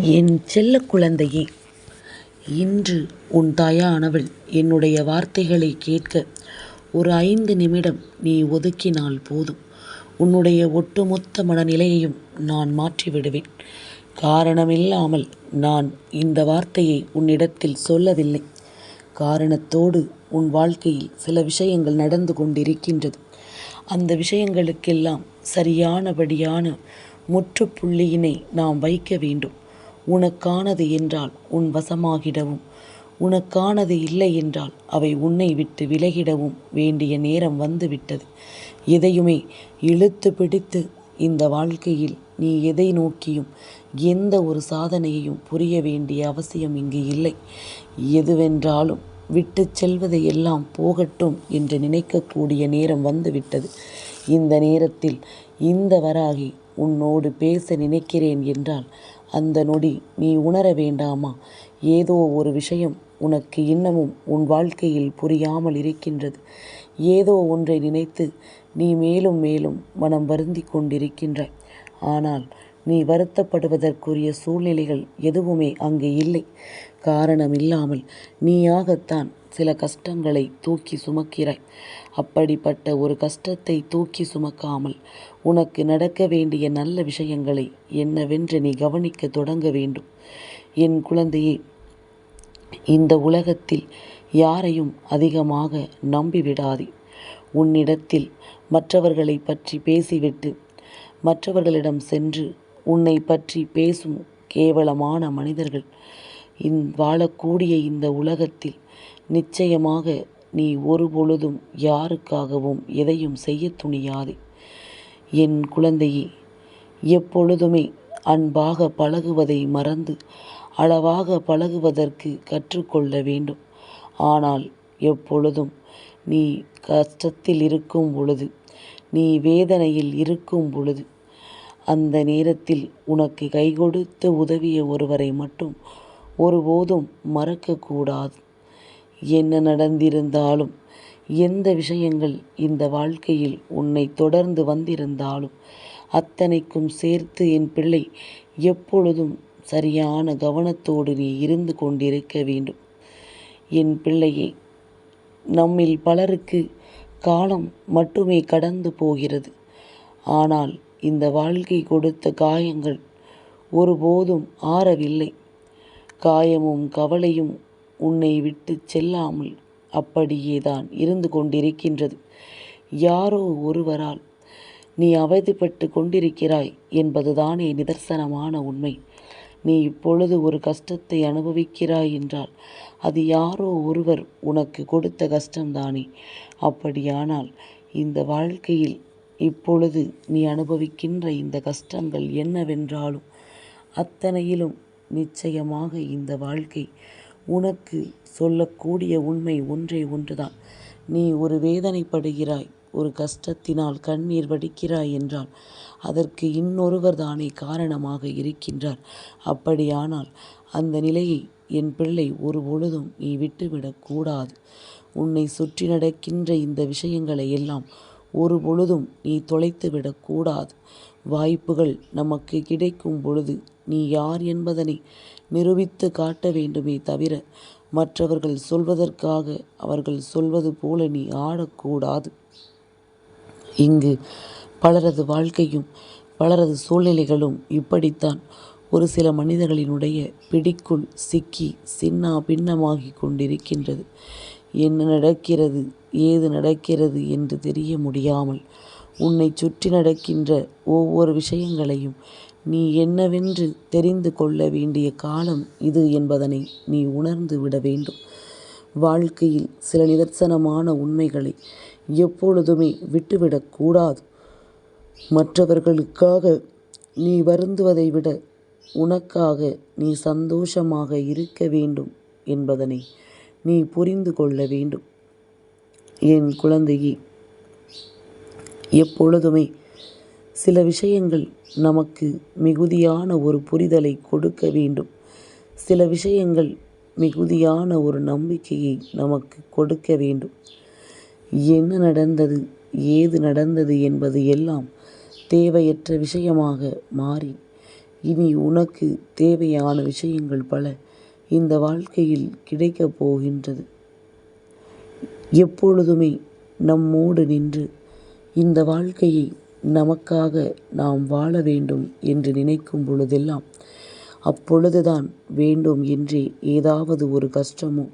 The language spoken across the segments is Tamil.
என் செல்ல குழந்தையே இன்று உன் தாயானவள் என்னுடைய வார்த்தைகளை கேட்க ஒரு ஐந்து நிமிடம் நீ ஒதுக்கினால் போதும். உன்னுடைய ஒட்டுமொத்த மனநிலையையும் நான் மாற்றிவிடுவேன். காரணமில்லாமல் நான் இந்த வார்த்தையை உன்னிடத்தில் சொல்லவில்லை. காரணத்தோடு உன் வாழ்க்கையில் சில விஷயங்கள் நடந்து கொண்டிருக்கின்றது. அந்த விஷயங்களுக்கெல்லாம் சரியானபடியான முற்றுப்புள்ளியினை நாம் வைக்க வேண்டும். உனக்கானது என்றால் உன் வசமாகிடவும். உனக்கானது இல்லை என்றால் அவை உன்னை விட்டு விலகிடவும் வேண்டிய நேரம் வந்துவிட்டது. எதையுமே இழுத்து பிடித்து இந்த வாழ்க்கையில் நீ எதை நோக்கியும் எந்த ஒரு சாதனையையும் புரிய வேண்டிய அவசியம் இங்கு இல்லை. எதுவென்றாலும் விட்டு செல்வதை எல்லாம் போகட்டும் என்று நினைக்கக்கூடிய நேரம் வந்துவிட்டது. இந்த நேரத்தில் இந்த வராகி உன்னோடு பேச நினைக்கிறேன் என்றால் அந்த நொடி நீ உணர வேண்டாமா? ஏதோ ஒரு விஷயம் உனக்கு இன்னமும் உன் வாழ்க்கையில் புரியாமல் இருக்கின்றது. ஏதோ ஒன்றை நினைத்து நீ மேலும் மேலும் மனம் வருந்தி கொண்டிருக்கின்றாய். ஆனால் நீ வருத்தப்படுவதற்குரிய சூழ்நிலைகள் எதுவுமே அங்கு இல்லை. காரணம் இல்லாமல் நீயாகத்தான் சில கஷ்டங்களை தூக்கி சுமக்கிறாய். அப்படிப்பட்ட ஒரு கஷ்டத்தை தூக்கி சுமக்காமல் உனக்கு நடக்க வேண்டிய நல்ல விஷயங்களை என்னவென்று நீ கவனிக்க தொடங்க வேண்டும். என் குழந்தையே இந்த உலகத்தில் யாரையும் அதிகமாக நம்பிவிடாதே. உன்னிடத்தில் மற்றவர்களை பற்றி பேசிவிட்டு மற்றவர்களிடம் சென்று உன்னை பற்றி பேசும் கேவலமான மனிதர்கள். இந் வாழக்கூடிய இந்த உலகத்தில் நிச்சயமாக நீ ஒருபொழுதும் யாருக்காகவும் எதையும் செய்ய துணியாது. என் குழந்தையே எப்பொழுதுமே அன்பாக பழகுவதை மறந்து அளவாக பழகுவதற்கு கற்றுக்கொள்ள வேண்டும். ஆனால் எப்பொழுதும் நீ கஷ்டத்தில் இருக்கும் பொழுது நீ வேதனையில் இருக்கும் பொழுது அந்த நேரத்தில் உனக்கு கை கொடுத்து உதவிய ஒருவரை மட்டும் ஒருபோதும் மறக்கக்கூடாது. என்ன நடந்திருந்தாலும் எந்த விஷயங்கள் இந்த வாழ்க்கையில் உன்னை தொடர்ந்து வந்திருந்தாலும் அத்தனைக்கும் சேர்த்து என் பிள்ளை எப்பொழுதும் சரியான கவனத்தோடு நீ இருந்து கொண்டிருக்க வேண்டும். என் பிள்ளையை நம்மில் பலருக்கு காலம் மட்டுமே கடந்து போகிறது. ஆனால் இந்த வாழ்க்கை கொடுத்த காயங்கள் ஒருபோதும் ஆறவில்லை. காயமும் கவலையும் உன்னை விட்டு செல்லாமல் அப்படியே தான் இருந்து கொண்டிருக்கின்றது. யாரோ ஒருவரால் நீ அவதிப்பட்டு கொண்டிருக்கிறாய் என்பதுதானே நிதர்சனமான உண்மை. நீ இப்பொழுது ஒரு கஷ்டத்தை அனுபவிக்கிறாய் என்றால் அது யாரோ ஒருவர் உனக்கு கொடுத்த கஷ்டம்தானே. அப்படியானால் இந்த வாழ்க்கையில் இப்பொழுது நீ அனுபவிக்கின்ற இந்த கஷ்டங்கள் என்னவென்றாலும் அத்தனையிலும் நிச்சயமாக இந்த வாழ்க்கை உனக்கு சொல்லக்கூடிய உண்மை ஒன்றே ஒன்றுதான். நீ ஒரு வேதனைப்படுகிறாய் ஒரு கஷ்டத்தினால் கண்ணீர் வடிக்கிறாய் என்றால் அதற்கு இன்னொருவர் தானே காரணமாக இருக்கின்றார். அப்படியானால் அந்த நிலையை என் பிள்ளை ஒரு பொழுதும் நீ விட்டுவிடக்கூடாது உன்னை சுற்றி நடக்கின்ற இந்த விஷயங்களை எல்லாம் ஒரு பொழுதும் நீ தொலைத்து விடக்கூடாது வாய்ப்புகள் நமக்கு கிடைக்கும் பொழுது நீ யார் என்பதனை நிரூபித்து காட்ட வேண்டுமே தவிர மற்றவர்கள் சொல்வதற்காக அவர்கள் சொல்வது போல நீ ஆடக்கூடாது இங்கு பலரது வாழ்க்கையும் பலரது சூழ்நிலைகளும் இப்படித்தான். ஒரு சில மனிதர்களினுடைய பிடிக்குள் சிக்கி சின்னா பின்னமாகி கொண்டிருக்கின்றது. என்ன நடக்கிறது ஏது நடக்கிறது என்று தெரிய முடியாமல் உன்னை சுற்றி நடக்கின்ற ஒவ்வொரு விஷயங்களையும் நீ என்னவென்று தெரிந்து கொள்ள வேண்டிய காலம் இது என்பதனை நீ உணர்ந்து விட வேண்டும். வாழ்க்கையில் சில நிதர்சனமான உண்மைகளை எப்பொழுதுமே விட்டுவிடக்கூடாது மற்றவர்களுக்காக நீ வருந்துவதை விட உனக்காக நீ சந்தோஷமாக இருக்க வேண்டும் என்பதனை நீ புரிந்து கொள்ள வேண்டும். என் குழந்தையே எப்பொழுதுமே சில விஷயங்கள் நமக்கு மிகுதியான ஒரு புரிதலை கொடுக்க வேண்டும். சில விஷயங்கள் மிகுதியான ஒரு நம்பிக்கையை நமக்கு கொடுக்க வேண்டும். என்ன நடந்தது ஏது நடந்தது என்பது எல்லாம் தேவையற்ற விஷயமாக மாறி இனி உனக்கு தேவையான விஷயங்கள் பல இந்த வாழ்க்கையில் கிடைக்கப் போகின்றது. எப்பொழுதுமே நம்மோடு நின்று இந்த வாழ்க்கையை நமக்காக நாம் வாழ வேண்டும் என்று நினைக்கும் பொழுதெல்லாம் அப்பொழுதுதான் வேண்டும் என்றே ஏதாவது ஒரு கஷ்டமோ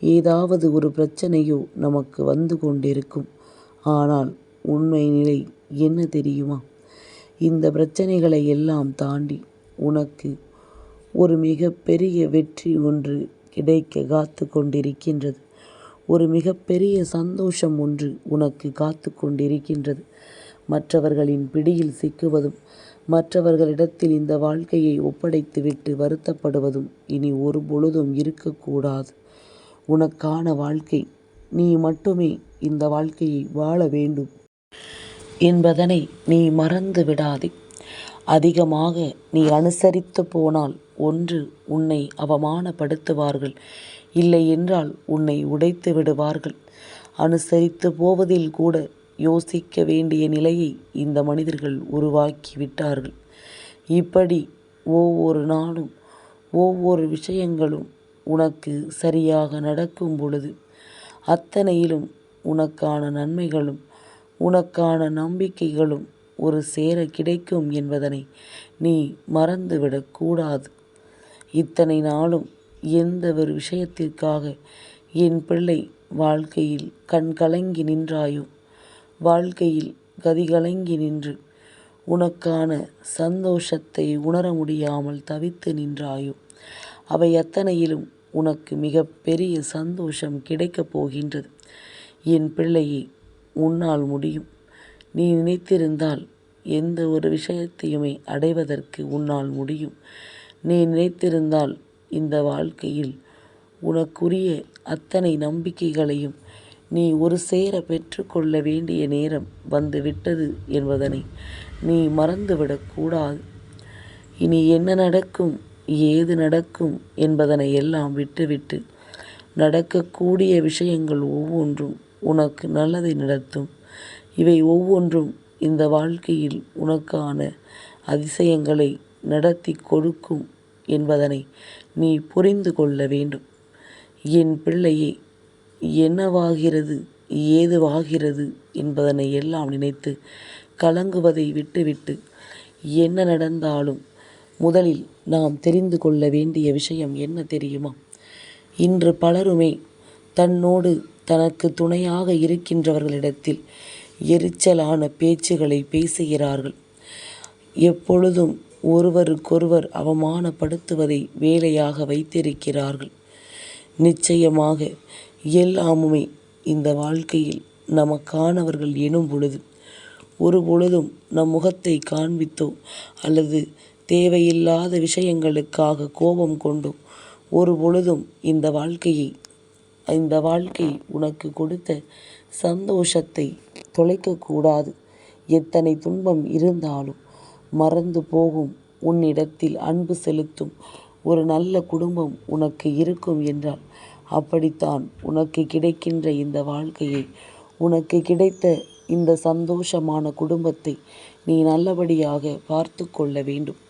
ஏதாவது ஒரு பிரச்சனையோ நமக்கு வந்து கொண்டிருக்கும். ஆனால் உண்மை நிலை என்ன தெரியுமா? இந்த பிரச்சனைகளை எல்லாம் தாண்டி உனக்கு ஒரு மிகப்பெரிய வெற்றி ஒன்று கிடைக்க காத்து கொண்டிருக்கின்றது. ஒரு மிகப்பெரிய சந்தோஷம் ஒன்று உனக்கு காத்து கொண்டிருக்கின்றது. மற்றவர்களின் பிடியில் சிக்குவதும் மற்றவர்களிடத்தில் இந்த வாழ்க்கையை ஒப்படைத்துவிட்டு வருத்தப்படுவதும் இனி ஒரு பொழுதும் இருக்கக்கூடாது. உனக்கான வாழ்க்கை நீ மட்டுமே இந்த வாழ்க்கையை வாழ வேண்டும் என்பதனை நீ மறந்து விடாதே அதிகமாக நீ அனுசரித்து போனால் ஒன்று உன்னை அவமானப்படுத்துவார்கள் இல்லை என்றால் உன்னை உடைத்து விடுவார்கள். அனுசரித்து போவதில் கூட யோசிக்க வேண்டிய நிலையை இந்த மனிதர்கள் உருவாக்கி விட்டார்கள். இப்படி ஒவ்வொரு நாளும் ஒவ்வொரு விஷயங்களும் உனக்கு சரியாக நடக்கும் பொழுது அத்தனையிலும் உனக்கான நன்மைகளும் உனக்கான நம்பிக்கைகளும் ஒரு சேர கிடைக்கும் என்பதனை நீ மறந்துவிடக்கூடாது இத்தனை நாளும் எந்த ஒரு விஷயத்திற்காக என் பிள்ளை வாழ்க்கையில் கண் கலங்கி நின்றாயோ வாழ்க்கையில் கதிகலங்கி நின்று உனக்கான சந்தோஷத்தை உணர முடியாமல் தவித்து நின்றாயோ அவை அத்தனையிலும் உனக்கு மிக பெரிய சந்தோஷம் கிடைக்கப் போகின்றது. என் பிள்ளையை உன்னால் முடியும். நீ நினைத்திருந்தால் எந்த ஒரு விஷயத்தையுமே அடைவதற்கு உன்னால் முடியும். நீ நினைத்திருந்தால் இந்த வாழ்க்கையில் உனக்குரிய அத்தனை நம்பிக்கைகளையும் நீ ஒரு சேர பெற்றுக்கொள்ள வேண்டிய நேரம் வந்து விட்டது என்பதனை நீ மறந்துவிடக்கூடாது இனி என்ன நடக்கும் ஏது நடக்கும் என்பதனை எல்லாம் விட்டுவிட்டு நடக்கக்கூடிய விஷயங்கள் ஒவ்வொன்றும் உனக்கு நல்லதை நடத்தும். இவை ஒவ்வொன்றும் இந்த வாழ்க்கையில் உனக்கான அதிசயங்களை நடத்தி கொடுக்கும் என்பதனை நீ புரிந்து கொள்ள வேண்டும். என் பிள்ளையை என்னவாகிறது ஏதுவாகிறது என்பதனை எல்லாம் நினைத்து கலங்குவதை விட்டுவிட்டு என்ன நடந்தாலும் முதலில் நாம் தெரிந்து கொள்ள வேண்டிய விஷயம் என்ன தெரியுமா? இன்று பலருமே தன்னோடு தனக்கு துணையாக இருக்கின்றவர்களிடத்தில் எரிச்சலான பேச்சுகளை பேசுகிறார்கள். எப்பொழுதும் ஒருவருக்கொருவர் அவமானப்படுத்துவதை வேலையாக வைத்திருக்கிறார்கள். நிச்சயமாக எல்லாமுமே இந்த வாழ்க்கையில் நமக்கானவர்கள் எனும் பொழுது ஒரு பொழுதும் நம் முகத்தை காண்பித்தோ அல்லது தேவையில்லாத விஷயங்களுக்காக கோபம் கொண்டோ ஒரு பொழுதும் இந்த வாழ்க்கையை இந்த வாழ்க்கை உனக்கு கொடுத்த சந்தோஷத்தை தொலைக்கக்கூடாது. எத்தனை துன்பம் இருந்தாலும் மறந்து போகும். உன்னிடத்தில் அன்பு செலுத்தும். ஒரு நல்ல குடும்பம் உனக்கு இருக்கும் என்றால் அப்படித்தான் உனக்கு கிடைக்கின்ற இந்த வாழ்க்கையை உனக்கு கிடைத்த இந்த சந்தோஷமான குடும்பத்தை நீ நல்லபடியாக பார்த்து கொள்ள வேண்டும்.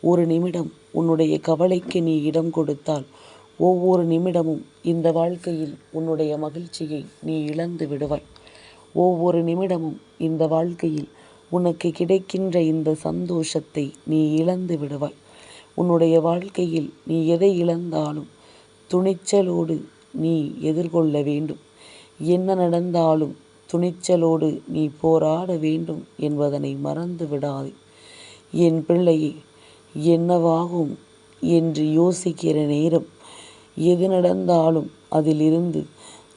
ஒரு நிமிடம் உன்னுடைய கவலைக்கு நீ இடம் கொடுத்தால் ஒவ்வொரு நிமிடமும் இந்த வாழ்க்கையில் உன்னுடைய மகிழ்ச்சியை நீ இழந்து விடுவாய். ஒவ்வொரு நிமிடமும் இந்த வாழ்க்கையில் உனக்கு கிடைக்கின்ற இந்த சந்தோஷத்தை நீ இழந்து விடுவாய். உன்னுடைய வாழ்க்கையில் நீ எதை இழந்தாலும் துணிச்சலோடு நீ எதிர்கொள்ள வேண்டும். என்ன நடந்தாலும் துணிச்சலோடு நீ போராட வேண்டும் என்பதனை மறந்து விடாதே. என் பிள்ளையே என்னவாகும் என்று யோசிக்கிற நேரம் எது நடந்தாலும் அதிலிருந்து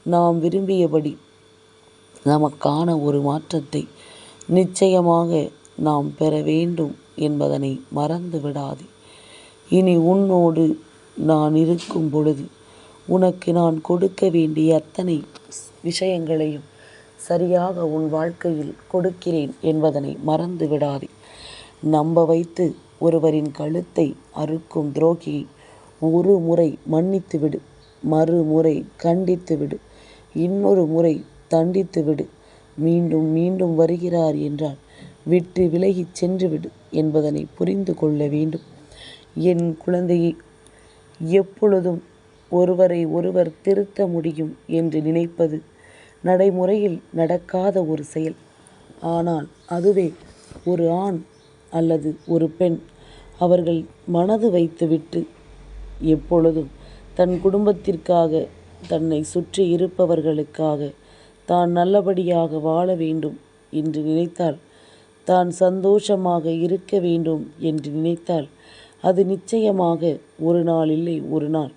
நாம் விரும்பியபடி நமக்கான ஒரு மாற்றத்தை நிச்சயமாக நாம் பெற வேண்டும் என்பதனை மறந்து விடாதே. இனி உன்னோடு நான் இருக்கும் பொழுது உனக்கு நான் கொடுக்க வேண்டிய அத்தனை விஷயங்களையும் சரியாக உன் வாழ்க்கையில் கொடுக்கிறேன் என்பதனை மறந்து விடாதே. நம்ப வைத்து ஒருவரின் கழுத்தை அறுக்கும் துரோகியை ஒரு முறை மன்னித்து விடு மறுமுறை கண்டித்து விடு இன்னொரு முறை தண்டித்து விடு மீண்டும் மீண்டும் வருகிறார் என்றால் விட்டு விலகிச் சென்றுவிடு என்பதனை புரிந்து கொள்ள வேண்டும். என் குழந்தையை எப்பொழுதும் ஒருவரை ஒருவர் திருத்த முடியும் என்று நினைப்பது நடைமுறையில் நடக்காத ஒரு செயல். ஆனால் அதுவே ஒரு ஆண் அல்லது ஒரு பெண் அவர்கள் மனது வைத்துவிட்டு எப்பொழுதும் தன் குடும்பத்திற்காக தன்னை சுற்றி இருப்பவர்களுக்காக தான் நல்லபடியாக வாழ வேண்டும் என்று நினைத்தால் தான் சந்தோஷமாக இருக்க வேண்டும் என்று நினைத்தால் அது நிச்சயமாக ஒரு நாள் இல்லை ஒரு நாள்.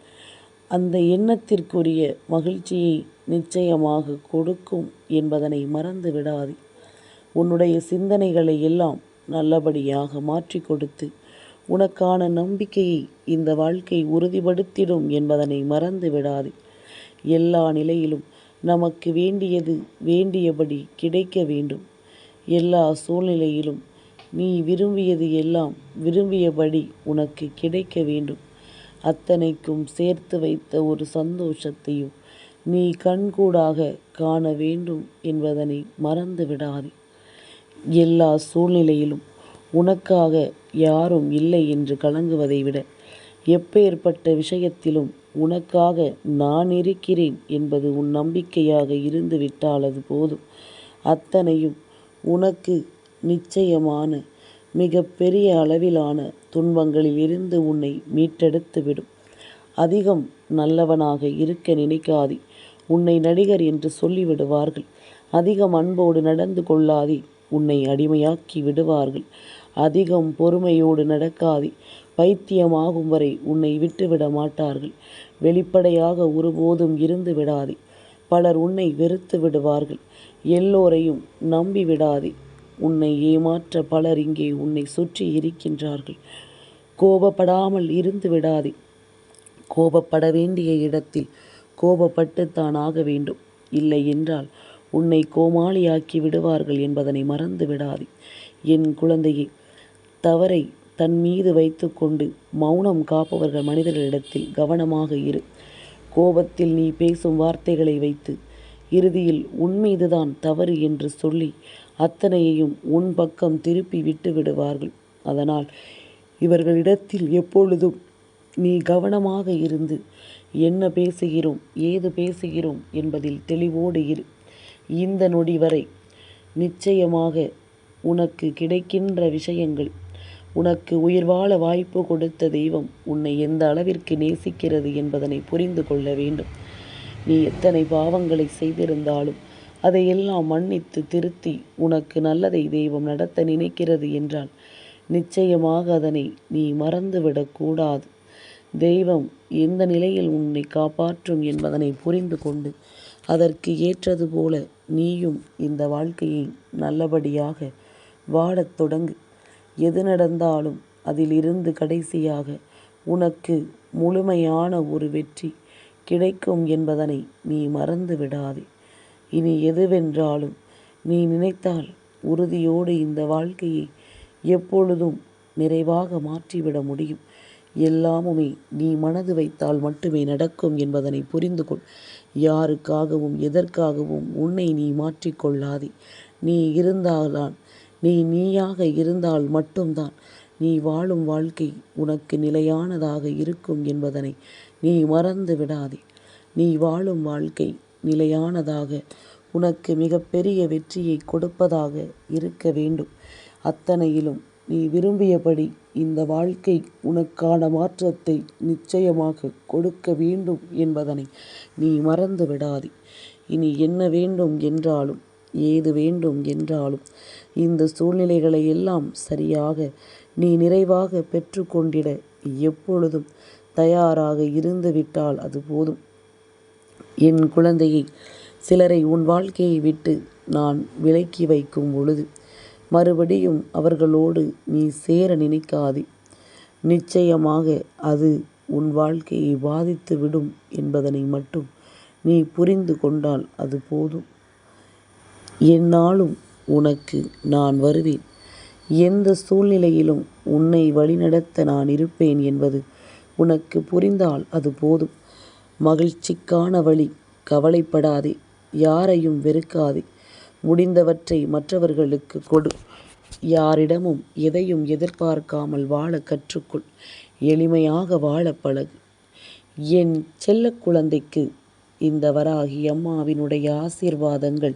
அந்த எண்ணத்திற்குரிய மகிழ்ச்சியை நிச்சயமாக கொடுக்கும் என்பதனை மறந்து விடாது. உன்னுடைய சிந்தனைகளை எல்லாம் நல்லபடியாக மாற்றிக் கொடுத்து உனக்கான நம்பிக்கையை இந்த வாழ்க்கை உறுதிப்படுத்திடும் என்பதனை மறந்து விடாது எல்லா நிலையிலும் நமக்கு வேண்டியது வேண்டியபடி கிடைக்க வேண்டும். எல்லா சூழ்நிலையிலும் நீ விரும்பியது எல்லாம் விரும்பியபடி உனக்கு கிடைக்க வேண்டும். அத்தனைக்கும் சேர்த்து வைத்த ஒரு சந்தோஷத்தையும் நீ கண்கூடாக காண வேண்டும் என்பதனை மறந்து விடாதே. எல்லா சூழ்நிலையிலும் உனக்காக யாரும் இல்லை என்று கலங்குவதை விட எப்பேர்ப்பட்ட விஷயத்திலும் உனக்காக நான் இருக்கிறேன் என்பது உன் நம்பிக்கையாக இருந்துவிட்டால் அது போதும். அத்தனையும் உனக்கு நிச்சயமான மிக பெரிய அளவிலான துன்பங்களில் இருந்து உன்னை மீட்டெடுத்து விடும். அதிகம் நல்லவனாக இருக்க நினைக்காதே. உன்னை நடிகர் என்று சொல்லிவிடுவார்கள். அதிகம் அன்போடு நடந்து கொள்ளாதே உன்னை அடிமையாக்கி விடுவார்கள். அதிகம் பொறுமையோடு நடக்காதே பைத்தியமாகும் வரை உன்னை விட்டுவிட மாட்டார்கள். வெளிப்படையாக ஒருபோதும் இருந்து விடாதே. பலர் உன்னை வெறுத்து விடுவார்கள். எல்லோரையும் நம்பி விடாதே. உன்னை ஏமாற்ற பலர் இங்கே உன்னை சுற்றி இருக்கின்றார்கள். கோபப்படாமல் இருந்து விடாதே. கோபப்பட வேண்டிய இடத்தில் கோபப்பட்டுத்தான் ஆக வேண்டும். இல்லை என்றால் உன்னை கோமாளியாக்கி விடுவார்கள் என்பதனை மறந்து விடாதே. என் குழந்தையை தவறை தன் மீது வைத்துக்கொண்டு மௌனம் காப்பவர்கள் மனிதர்களிடத்தில் கவனமாக இரு. கோபத்தில் நீ பேசும் வார்த்தைகளை வைத்து இறுதியில் உன் மீதுதான் தவறு என்று சொல்லி அத்தனையையும் உன் பக்கம் திருப்பி விட்டு விடுவார்கள். அதனால் இவர்களிடத்தில் எப்பொழுதும் நீ கவனமாக இருந்து என்ன பேசுகிறோம் ஏது பேசுகிறோம் என்பதில் தெளிவோடு இரு. இந்த நொடி வரை நிச்சயமாக உனக்கு கிடைக்கின்ற விஷயங்கள் உனக்கு உயிர் வாழ வாய்ப்பு கொடுத்த தெய்வம் உன்னை எந்த அளவிற்கு நேசிக்கிறது என்பதனை புரிந்து கொள்ள வேண்டும். நீ எத்தனை பாவங்களை செய்திருந்தாலும் அதையெல்லாம் மன்னித்து திருத்தி உனக்கு நல்லதை தெய்வம் நடத்த நினைக்கிறது என்றால் நிச்சயமாக அதனை நீ மறந்துவிடக்கூடாது தெய்வம் எந்த நிலையில் உன்னை காப்பாற்றும் என்பதனை புரிந்து கொண்டு அதற்கு ஏற்றது போல நீயும் இந்த வாழ்க்கையை நல்லபடியாக வாழத் தொடங்கு. எது நடந்தாலும் அதில் இருந்து கடைசியாக உனக்கு முழுமையான ஒரு வெற்றி கிடைக்கும் என்பதனை நீ மறந்து விடாதே. இனி எதுவென்றாலும் நீ நினைத்தால் உறுதியோடு இந்த வாழ்க்கையை எப்பொழுதும் நிறைவாக மாற்றிவிட முடியும். எல்லாமுமே நீ மனது வைத்தால் மட்டுமே நடக்கும் என்பதனை புரிந்து கொள். யாருக்காகவும் எதற்காகவும் உன்னை நீ மாற்றிக்கொள்ளாதே நீ இருந்தால்தான் நீ நீயாக இருந்தால் மட்டும்தான் நீ வாழும் வாழ்க்கை உனக்கு நிலையானதாக இருக்கும் என்பதனை நீ மறந்து விடாதே. நீ வாழும் வாழ்க்கை நிலையானதாக உனக்கு மிகப்பெரிய வெற்றியை கொடுப்பதாக இருக்க வேண்டும். அத்தனையிலும் நீ விரும்பியபடி இந்த வாழ்க்கை உனக்கான மாற்றத்தை நிச்சயமாக கொடுக்க வேண்டும் என்பதனை நீ மறந்து விடாதே. இனி என்ன வேண்டும் என்றாலும் ஏது வேண்டும் என்றாலும் இந்த சூழ்நிலைகளை எல்லாம் சரியாக நீ நிறைவாக பெற்றுக்கொண்டிட எப்பொழுதும் தயாராக இருந்துவிட்டால் அது போதும். என் குழந்தையை சிலரை உன் வாழ்க்கையை விட்டு நான் விலக்கி வைக்கும் பொழுது மறுபடியும் அவர்களோடு நீ சேர நினைக்காதே. நிச்சயமாக அது உன் வாழ்க்கையை பாதித்து விடும் என்பதனை மட்டும் நீ புரிந்து கொண்டால் அது போதும். எந்நாளும் உனக்கு நான் வருவேன். எந்த சூழ்நிலையிலும் உன்னை வழிநடத்த நான் இருப்பேன் என்பது உனக்கு புரிந்தால் அது போதும். மகிழ்ச்சிக்கான வழி கவலைப்படாதே. யாரையும் வெறுக்காதே. முடிந்தவற்றை மற்றவர்களுக்கு கொடு. யாரிடமும் எதையும் எதிர்பார்க்காமல் வாழ கற்றுக்கொள் எளிமையாக வாழ பழகு என் செல்ல குழந்தைக்கு இந்த வராகி அம்மாவினுடைய ஆசீர்வாதங்கள்